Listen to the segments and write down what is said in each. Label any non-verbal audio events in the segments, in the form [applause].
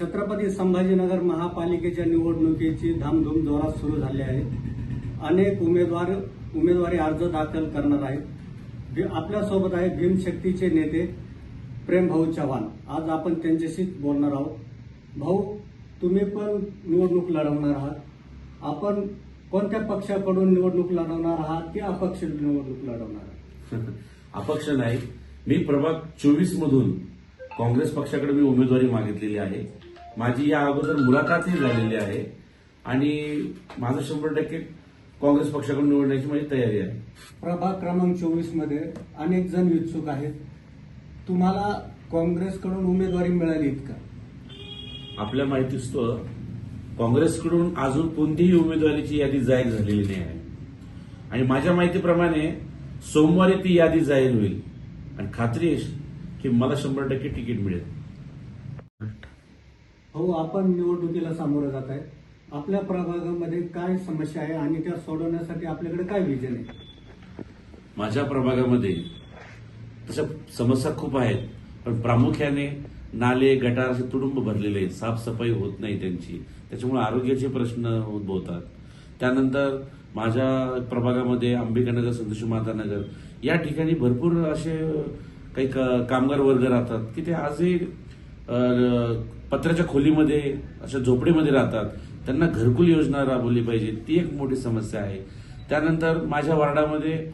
छत्रपती संभाजीनगर महापालिकेच्या निवडणुकीची धामधूम जोरात सुरू झाली आहे. अनेक उमेदवार उमेदवारी अर्ज दाखल करणार आहेत. आपल्यासोबत आहे भीमशक्तीचे नेते प्रेमभाऊ चव्हाण. आज आपण त्यांच्याशीच बोलणार आहोत. भाऊ तुम्ही पण निवडणूक लढवणार आहात. आपण कोणत्या पक्षाकडून निवडणूक लढवणार आहात? की अपक्ष निवडणूक लढवणार आहात? [laughs] अपक्ष नाही. मी प्रभाग चोवीस मधून काँग्रेस पक्षाकडे मी उमेदवारी मागितलेली आहे. माझी या अगोदर मुलाखतही झालेली आहे आणि माझं शंभर टक्के काँग्रेस पक्षाकडून निवडण्याची माझी तयारी आहे. प्रभाग क्रमांक चोवीसमध्ये अनेक जण इच्छुक आहेत. तुम्हाला काँग्रेसकडून उमेदवारी मिळालीत का? आपल्या माहितीस्तव काँग्रेसकडून अजून कोणतीही उमेदवारीची यादी जाहीर झालेली नाही आहे. आणि माझ्या माहितीप्रमाणे सोमवारी ती यादी जाहीर होईल. आणि खात्री आहे की मला शंभर टक्के तिकीट मिळेल. हो आपण निवडणुकीला सामोरं जात आहे. आपल्या प्रभागामध्ये काय समस्या आहे आणि त्या सोडवण्यासाठी आपल्याकडे काय विजन आहे? माझ्या प्रभागामध्ये तशा समस्या खूप आहेत. पण प्रामुख्याने नाले गटार असे तुडुंब भरलेले आहेत. साफसफाई होत नाही त्यांची. त्याच्यामुळे आरोग्याचे प्रश्न उद्भवतात. त्यानंतर माझ्या प्रभागामध्ये अंबिकानगर संतोषी मातानगर या ठिकाणी भरपूर असे काही का- कामगार वर्ग राहतात. की ते आजही अ, पत्र्याच्या खोलीमध्ये अशा झोपडीमध्ये राहतात. त्यांना घरकुल योजना राबवली पाहिजे. ती एक मोठी समस्या आहे. त्यानंतर माझ्या वार्डामध्ये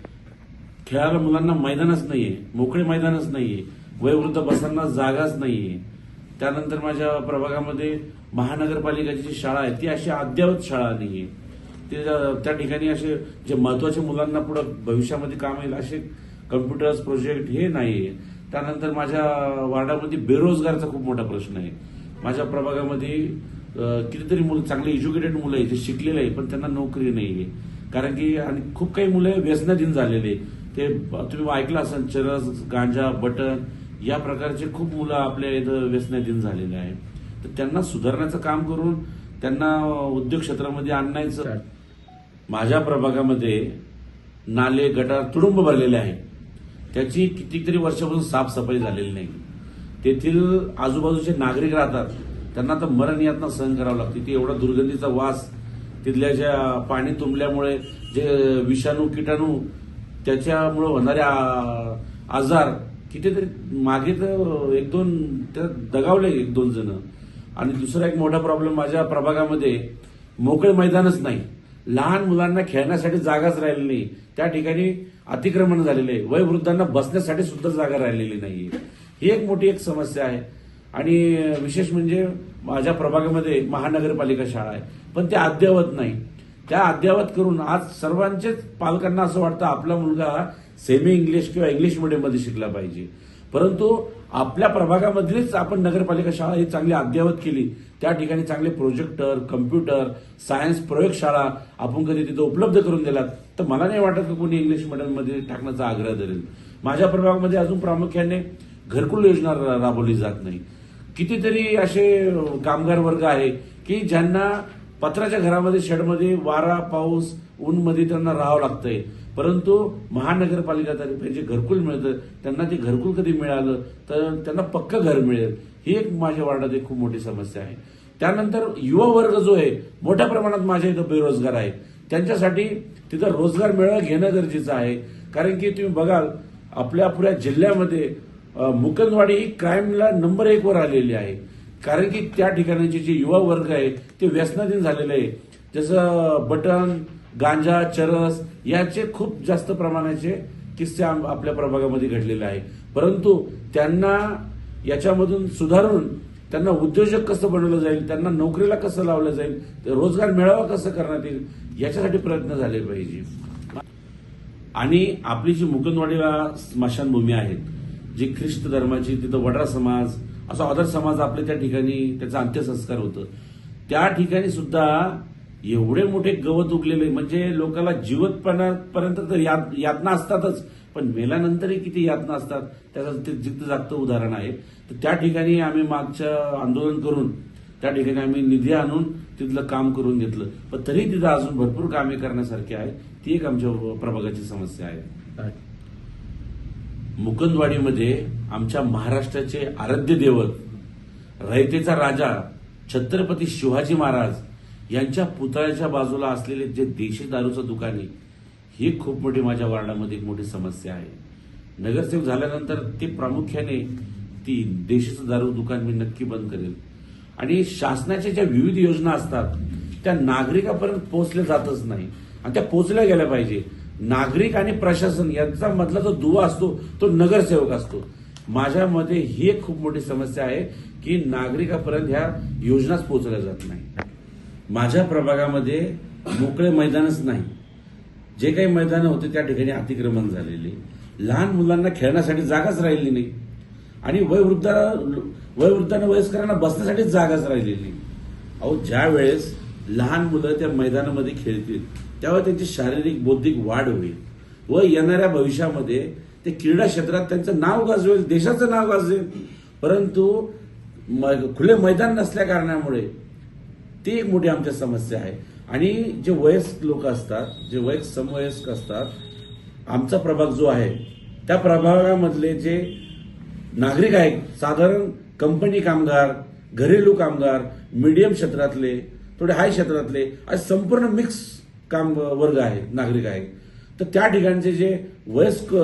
खेळायला मुलांना मैदानच नाहीये. मोकळे मैदानच नाहीये. वयोवृद्ध बसांना जागाच नाहीये. त्यानंतर माझ्या प्रभागामध्ये महानगरपालिकेची जी शाळा आहे ती अशी अद्ययावत शाळा नाहीये. ते त्या ठिकाणी असे जे महत्त्वाचे मुलांना पुढं भविष्यामध्ये काम येईल असे कम्प्युटर्स प्रोजेक्ट हे नाही आहे त्यानंतर माझ्या वार्डामध्ये बेरोजगारचा खूप मोठा प्रश्न आहे. माझ्या प्रभागामध्ये कितीतरी मुलं चांगले एज्युकेटेड मुलं आहे जे शिकलेले आहे पण त्यांना नोकरी नाहीये. कारण की आणि खूप काही मुलं व्यसनाधीन झालेले ते तुम्ही ऐकलं असाल चरस गांजा बटन या प्रकारचे खूप मुलं आपल्या इथं व्यसनाधीन झालेले आहे तर त्यांना सुधारण्याचं काम करून त्यांना उद्योग क्षेत्रामध्ये आणायचं माझ्या प्रभागामध्ये नाले गटार तुडुंब भरलेले आहे त्याची कितीतरी वर्षापासून साफसफाई झालेली नाही. तेथील आजूबाजूचे नागरिक राहतात. त्यांना तर मरण यातना सहन करावं लागते. ती एवढा दुर्गंधीचा वास तिथल्या ज्या पाणी तुंबल्यामुळे जे विषाणू किटाणू त्याच्यामुळे होणारे आजार कितीतरी मागे तर एक दोन त्या दगावले एक दोन जण. आणि दुसरा एक मोठा प्रॉब्लेम माझ्या प्रभागामध्ये मोकळे मैदानच नाही. लहान मुलांना खेळण्यासाठी जागाच राहिली नाही. त्या ठिकाणी अतिक्रमण झालेले आहे. वयवृद्धांना बसण्यासाठी सुद्धा जागा राहिलेली नाही ही एक मोठी एक समस्या आहे. आणि विशेष म्हणजे माझ्या प्रभागामध्ये महानगरपालिका शाळा आहे. पण त्या अद्ययावत नाही. त्या अद्ययावत करून आज सर्वांचेच पालकांना असं वाटतं आपला मुलगा सेमी इंग्लिश किंवा इंग्लिश मिडियममध्ये शिकला पाहिजे. परंतु आपल्या प्रभागामधलीच आपण नगरपालिका शाळा ही चांगली अद्ययावत केली. त्या ठिकाणी चांगले प्रोजेक्टर कम्प्युटर सायन्स प्रयोगशाळा आपण कधी तिथं उपलब्ध करून दिलात. तर मला नाही वाटत की कोणी इंग्लिश मीडियममध्ये टाकण्याचा आग्रह धरेल. माझ्या प्रभागामध्ये अजून प्रामुख्याने घरकुल योजना रा- राबवली जात नाही. कितीतरी असे कामगार वर्ग आहे की ज्यांना पत्राच्या घरामध्ये शेडमध्ये वारा पाऊस ऊनमध्ये त्यांना राहावं लागतंय. परंतु महानगरपालिकातर्फे जे घरकुल मिळतं त्यांना ते घरकुल कधी मिळालं तर त्यांना पक्क घर मिळेल ही एक माझ्या वार्डात एक खूप मोठी समस्या आहे. त्यानंतर युवा वर्ग जो आहे मोठ्या प्रमाणात माझ्या इथं बेरोजगार आहे. त्यांच्यासाठी तिथं रोजगार मेळावा घेणं गरजेचं आहे. कारण की तुम्ही बघाल आपल्या पुऱ्या जिल्ह्यामध्ये मुकंदवाडी ही क्राईमला नंबर एक वर आलेली आहे. कारण की त्या ठिकाणचे जे युवा वर्ग आहे ते व्यसनाधीन झालेले आहे. जसं बटन गांजा चरस याचे खूप जास्त प्रमाणाचे किस्से आपल्या प्रभागामध्ये घडलेले आहे परंतु त्यांना याच्यामधून सुधारून त्यांना उद्योजक कसं बनवलं जाईल त्यांना नोकरीला कसं लावलं जाईल रोजगार मिळावा कसं करण्यात येईल याच्यासाठी प्रयत्न झाले पाहिजे. आणि आपली जी मुकुंदवाडीला स्मशानभूमी आहेत जी ख्रिस्त धर्माची तिथं वडरा समाज असा अदर समाज आपले त्या ठिकाणी त्याचा अंत्यसंस्कार होतं. त्या ठिकाणी सुद्धा एवढे मोठे गवत उगलेले म्हणजे लोकाला जीवतपणापर्यंत तर यात- यातना असतातच. पण मेल्यानंतरही किती यातना असतात त्याचं ते जिद्द जागतं उदाहरण आहे. तर त्या ठिकाणी आम्ही मागच्या आंदोलन करून त्या ठिकाणी आम्ही निधी आणून तिथलं काम करून घेतलं. पण तरी तिथं अजून भरपूर कामे करण्यासारखी आहे. ती एक आमच्या प्रभागाची समस्या आहे. मुकुंदवाडीमध्ये आमच्या महाराष्ट्राचे आराध्य देवत रयतेचा राजा छत्रपती शिवाजी महाराज यांच्या पुतळ्याच्या बाजूला असलेले जे देशी दारूचं दुकान आहे ही खूप मोठी माझ्या वार्डामध्ये एक मोठी समस्या आहे. नगरसेवक झाल्यानंतर ते प्रामुख्याने ती देशीचं दारू दुकान मी नक्की बंद करेल. आणि शासनाच्या ज्या विविध योजना असतात त्या नागरिकापर्यंत पोहोचल्या जातच नाही. आणि त्या पोहोचल्या गेल्या पाहिजे. नागरिक आणि प्रशासन यांचा मधला जो दुवा असतो तो नगरसेवक असतो. माझ्या मते ही एक खूप मोठी समस्या आहे की नागरिकापर्यंत ह्या योजनाच पोहोचल्या जात नाही. माझ्या प्रभागामध्ये मोकळे मैदानच नाही. जे काही मैदानं होते त्या ठिकाणी अतिक्रमण झालेले. लहान मुलांना खेळण्यासाठी जागाच राहिली नाही. आणि वयवृद्ध वयवृद्धांना वयस्करांना बसण्यासाठीच जागाच राहिलेली नाही. अहो ज्या वेळेस लहान मुलं त्या मैदानामध्ये खेळतील त्यावेळेस त्यांची शारीरिक बौद्धिक वाढ होईल व येणाऱ्या भविष्यामध्ये ते क्रीडा क्षेत्रात त्यांचं नाव गाजवेल देशाचं नाव गाजवेल. परंतु म- खुले मैदान नसल्या कारणामुळे ती एक मोठी आमच्या समस्या आहे. आणि जे वयस्क लोक असतात जे वयस्क समवयस्क असतात आमचा प्रभाग जो आहे त्या प्रभागामधले जे नागरिक आहेत साधारण कंपनी कामगार घरेलू कामगार मीडियम क्षेत्रातले थोडे हाय क्षेत्रातले असे संपूर्ण मिक्स काम वर्ग आहे नागरिक आहेत. तर त्या ठिकाणचे जे वयस्क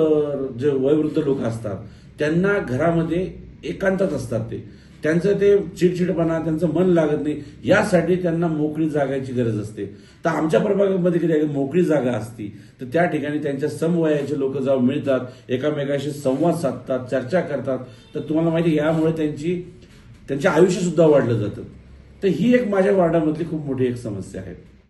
जे वयोवृद्ध लोक असतात त्यांना घरामध्ये एकांतात असतात ते. त्यांचं ते चिडचिडपणा त्यांचं मन लागत नाही यासाठी त्यांना मोकळी जागाची गरज असते. तर आमच्या प्रभागामध्ये किती आहे मोकळी जागा असती तर त्या ठिकाणी त्यांच्या समवयाचे लोक जेव्हा मिळतात एकामेकाशी संवाद साधतात चर्चा करतात. तर तुम्हाला माहिती यामुळे त्यांची त्यांचे आयुष्य सुद्धा वाढलं जातं. तर ही एक माझ्या वार्डामधली खूप मोठी एक समस्या आहे.